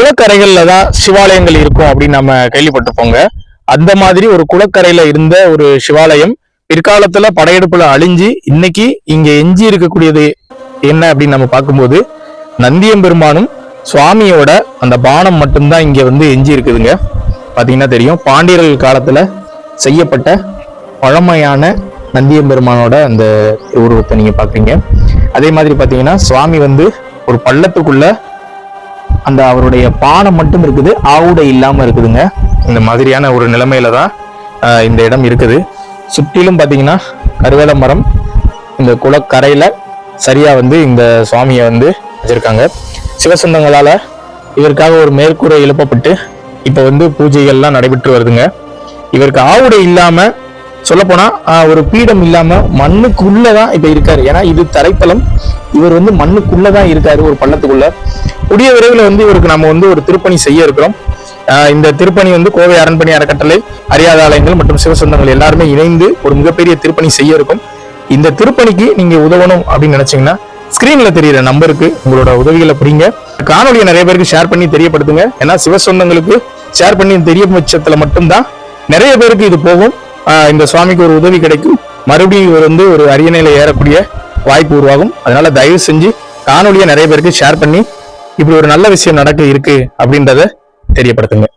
குளக்கரைகள்ல தான் சிவாலயங்கள் இருக்கும் அப்படின்னு நம்ம கேள்விப்பட்டிருப்போங்க. அந்த மாதிரி ஒரு குளக்கரையில இருந்த ஒரு சிவாலயம் பிற்காலத்துல படையெடுப்புல அழிஞ்சு இன்னைக்கு இங்க எஞ்சி இருக்கக்கூடியது என்ன அப்படின்னு நம்ம பார்க்கும்போது நந்தியம்பெருமானும் சுவாமியோட அந்த பானம் மட்டும்தான் இங்க வந்து எஞ்சி இருக்குதுங்க. பாத்தீங்கன்னா தெரியும் பாண்டியர்கள் காலத்துல செய்யப்பட்ட பழமையான நந்தியம்பெருமானோட அந்த உருவத்தை நீங்க பாக்குறீங்க அதே மாதிரி பாத்தீங்கன்னா சுவாமி வந்து ஒரு பள்ளத்துக்குள்ள அந்த அவருடைய பானை மட்டும் இருக்குது ஆவுடை இல்லாமல் இருக்குதுங்க. இந்த மாதிரியான ஒரு நிலைமையில தான் இந்த இடம் இருக்குது. சுற்றிலும் பார்த்தீங்கன்னா கருவேல மரம் இந்த குளக்கரையில் சரியாக வந்து இந்த சுவாமியை வந்து வச்சிருக்காங்க. சிவசந்தங்களால் இவருக்காக ஒரு மேற்கூரை எழுப்பப்பட்டு இப்போ வந்து பூஜைகள்லாம் நடைபெற்று வருதுங்க. இவருக்கு ஆவுடை இல்லாமல் சொல்லப்போனால் ஒரு பீடம் இல்லாமல் மண்ணுக்குள்ளே தான் இப்போ இருக்காரு. ஏன்னா இது தரைத்தளம் இவர் வந்து மண்ணுக்குள்ளே தான் இருக்காரு ஒரு பள்ளத்துக்குள்ளே. கூடிய விரைவில் வந்து இவருக்கு நம்ம வந்து ஒரு திருப்பணி செய்ய இருக்கிறோம். இந்த திருப்பணி வந்து கோவை அரண்மனை அறக்கட்டளை அறியாத ஆலயங்கள் மற்றும் சிவசந்தங்கள் எல்லாருமே இணைந்து ஒரு மிகப்பெரிய திருப்பணி செய்ய இருக்கும். இந்த திருப்பணிக்கு நீங்க உதவணும் அப்படின்னு நினைச்சீங்கன்னா ஸ்கிரீன்ல தெரியுற நம்பருக்கு உங்களோட உதவிகளை புரியுங்க காணொலியை நிறைய பேருக்கு ஷேர் பண்ணி தெரியப்படுத்துங்க. ஏன்னா சிவசொந்தங்களுக்கு ஷேர் பண்ணி தெரிய பட்சத்துல மட்டும்தான் நிறைய பேருக்கு இது போகும். இந்த சுவாமிக்கு ஒரு உதவி கிடைக்கும். மறுபடியும் இவர் வந்து ஒரு அரியணையில ஏறக்கூடிய வாய்ப்பு உருவாகும். அதனால தயவு செஞ்சு காணொலியை நிறைய பேருக்கு ஷேர் பண்ணி இப்படி ஒரு நல்ல விஷயம் நடக்க இருக்கு அப்படின்றத தெரியப்படுத்துங்க.